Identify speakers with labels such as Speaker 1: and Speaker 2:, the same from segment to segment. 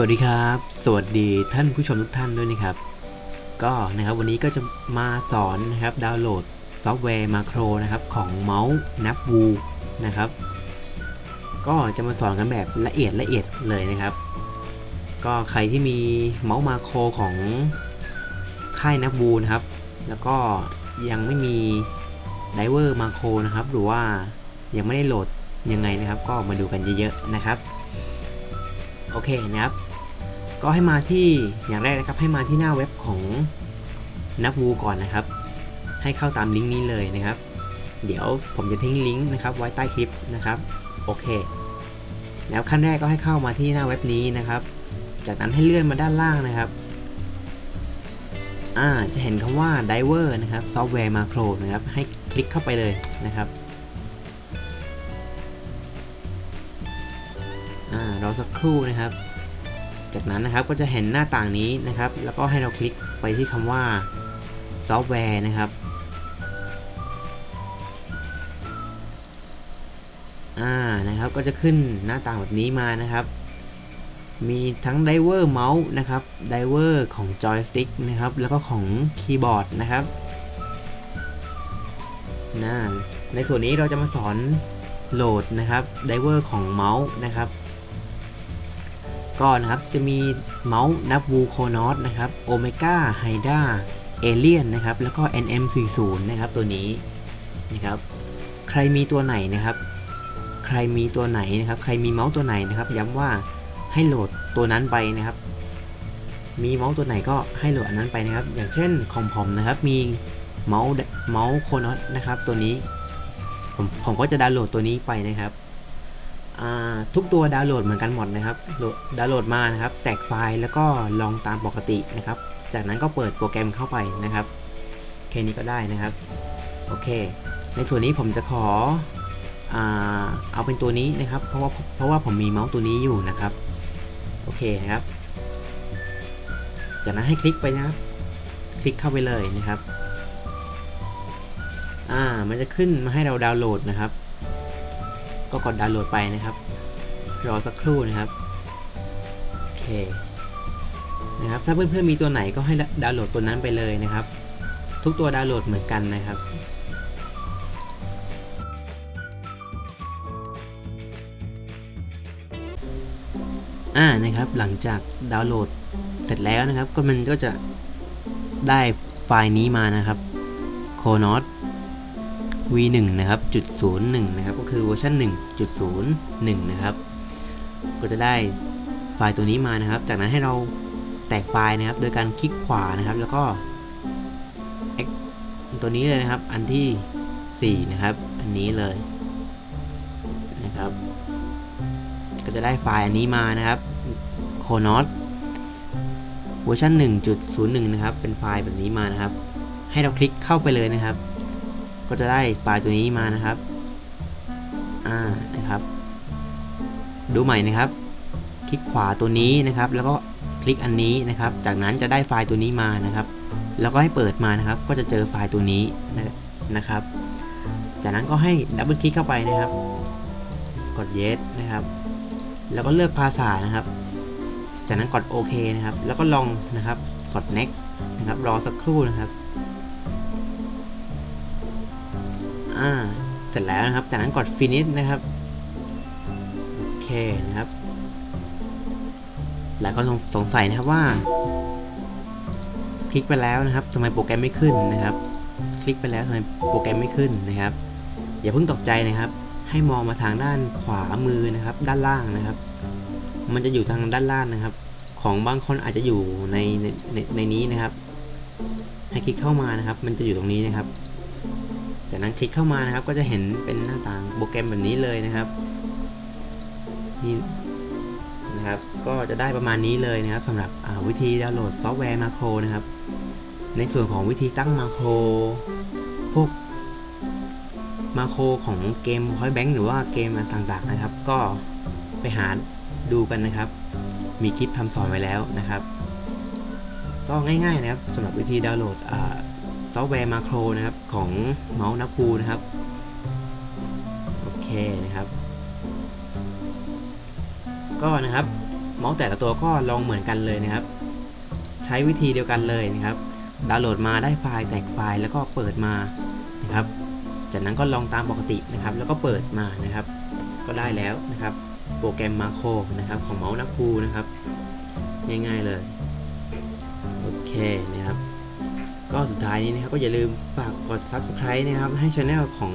Speaker 1: วัสดีครับ สวัสดีท่านผู้ชมทุกท่านด้วยนะครับ ก็นะครับวันนี้ก็จะมาสอนนะครับดาวน์โหลดซอฟต์แวร์มาโครนะครับของเมาส์นับวูนะครับ ก็จะมาสอนกันแบบละเอียดละเอียดเลยนะครับ ก็ใครที่มีเมาส์มาโครของค่ายนับวูนะครับ แล้วก็ยังไม่มีไดเวอร์มาโครนะครับ หรือว่ายังไม่ได้โหลดยังไงนะครับ ก็มาดูกันเยอะๆนะครับโอเคนะครับ ก็ให้มาที่อย่างแรกนะครับให้มาที่หน้าเว็บของนับวูก่อนนะครับ ให้เข้าตามลิงก์นี้เลยนะครับ เดี๋ยวผมจะทิ้งลิงก์นะครับไว้ใต้คลิปนะครับโอเค แล้วขั้นแรกก็ให้เข้ามาที่หน้าเว็บนี้นะครับ จากนั้นให้เลื่อนมาด้านล่างนะครับอ่าจะเห็นคำว่า Diver นะครับซอฟต์แวร์มาโครนะครับ ให้คลิกเข้าไปเลยนะครับอ่ารอสักครู่นะครับ จากนั้นนะครับก็จะเห็นหน้าต่างนี้นะครับ แล้วก็ให้เราคลิกไปที่คำว่าซอฟต์แวร์นะครับอ่านะครับก็จะขึ้นหน้าต่างแบบนี้มานะครับ มีทั้งไดเวอร์เมาส์นะครับไดเวอร์ของจอยสติ๊กนะครับแล้วก็ของคีย์บอร์ดนะครับนะในส่วนนี้เราจะมาสอนโหลดนะครับไดเวอร์ของเมาส์นะครับ ก็นะครับจะมีเมาส์นับวูโคนอสนะครับโอเมก้าไฮด้าเอเลียนนะครับแล้วก็ NM40 นะครับตัวนี้นะครับใครมีตัวไหนนะครับ ใครมีตัวไหนนะครับ ใครมีเมาส์ตัวไหนนะครับ ย้ำว่าให้โหลดตัวนั้นไปนะครับ มีเมาส์ตัวไหนก็ให้โหลดอันนั้นไปนะครับ อย่างเช่นของผมนะครับมีเมาส์เมาส์โคนอสนะครับตัวนี้ผมผมก็จะดาวน์โหลดตัวนี้ไปนะครับ ทุกตัวดาวน์โหลดเหมือนกันหมดนะครับ ดาวน์โหลดมานะครับ แตกไฟล์แล้วก็ลองตามปกตินะครับ จากนั้นก็เปิดโปรแกรมเข้าไปนะครับ แค่นี้ก็ได้นะครับ โอเค ในส่วนนี้ผมจะขออาเอาเป็นตัวนี้นะครับ เพราะว่าเพราะว่าผมมีเมาส์ตัวนี้อยู่นะครับ โอเคนะครับ จากนั้นให้คลิกไปนะครับ คลิกเข้าไปเลยนะครับ อ่า มันจะขึ้นมาให้เราดาวน์โหลดนะครับ ก็กดดาวน์โหลดไปนะครับ รอสักครู่นะครับ โอเค นะครับ ถ้าเพื่อนๆมีตัวไหนก็ให้ดาวน์โหลดตัวนั้นไปเลยนะครับ ทุกตัวดาวน์โหลดเหมือนกันนะครับอ่านะครับ หลังจากดาวน์โหลดเสร็จแล้วนะครับ ก็มันก็จะได้ไฟล์นี้มานะครับ c o n o t v1 นะครับจุด01นะครับก็คือเวอร์ชัน1.01 นะครับ ก็จะได้ไฟล์ตัวนี้มานะครับ จากนั้นให้เราแตกไฟล์นะครับ โดยการคลิกขวานะครับ แล้วก็ตัวนี้เลยนะครับ อันที่ 4 นะครับ อันนี้เลยนะครับ ก็จะได้ไฟล์อันนี้มานะครับ c o n o t เวอร์ชัน1.01 นะครับ เป็นไฟล์แบบนี้มานะครับ ให้เราคลิกเข้าไปเลยนะครับ ก็จะได้ไฟล์ตัวนี้มานะครับ อ่า นะครับ ดูใหม่นะครับ คลิกขวาตัวนี้นะครับ แล้วก็คลิกอันนี้นะครับ จากนั้นจะได้ไฟล์ตัวนี้มานะครับ แล้วก็ให้เปิดมานะครับ ก็จะเจอไฟล์ตัวนี้นะครับ จากนั้นก็ให้ดับเบิลคลิกเข้าไปนะครับ กด yes นะครับ แล้วก็เลือกภาษานะครับ จากนั้นกดโอเคนะครับ แล้วก็ลองนะครับ กด next นะครับ รอสักครู่นะครับ อ่า เสร็จแล้วนะครับ จากนั้นกด finish นะครับ โอเคนะครับ หลายคนสงสัยนะครับว่า คลิกไปแล้วนะครับทำไมโปรแกรมไม่ขึ้นนะครับ คลิกไปแล้วทำไมโปรแกรมไม่ขึ้นนะครับ อย่าเพิ่งตกใจนะครับ ให้มองมาทางด้านขวามือนะครับ ด้านล่างนะครับ มันจะอยู่ทางด้านล่างนะครับ ของบางคนอาจจะอยู่ในในในในนี้นะครับ ให้คลิกเข้ามานะครับ มันจะอยู่ตรงนี้นะครับ จากนั้นคลิกเข้ามานะครับก็จะเห็นเป็นหน้าต่างโปรแกรมแบบนี้เลยนะครับนี่นะครับก็จะได้ประมาณนี้เลยนะครับสำหรับวิธีดาวน์โหลดซอฟต์แวร์มาโครนะครับ ในส่วนของวิธีตั้งมาโครพวกมาโครของเกม Point Bank หรือว่าเกมต่างๆนะครับ ก็ไปหาดูกันนะครับ มีคลิปทำสอนไว้แล้วนะครับ ก็ง่ายๆนะครับสำหรับวิธีดาวน์โหลด ซอฟต์แวร์มาโครนะครับของเมาส์นับพูนะครับโอเคนะครับ ก็นะครับเมาส์แต่ละตัวก็ลองเหมือนกันเลยนะครับ ใช้วิธีเดียวกันเลยนะครับดาวน์โหลดมาได้ไฟล์แตกไฟล์แล้วก็เปิดมานะครับ จากนั้นก็ลองตามปกตินะครับ แล้วก็เปิดมานะครับ ก็ได้แล้วนะครับ โปรแกรมมาโครนะครับของเมาส์นักพูนะครับ ง่ายๆเลย โอเคนะครับ ก็สุดท้ายนี้นะครับก็อย่าลืมฝากกด subscribe นะครับให้ช anel ของ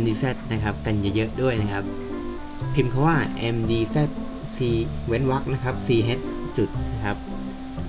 Speaker 1: MDZ นะครับกันเยอะๆด้วยนะครับ พิมพ์คาว่า MDZ C เว้นวรรคนะครับ CH จุดนะครับ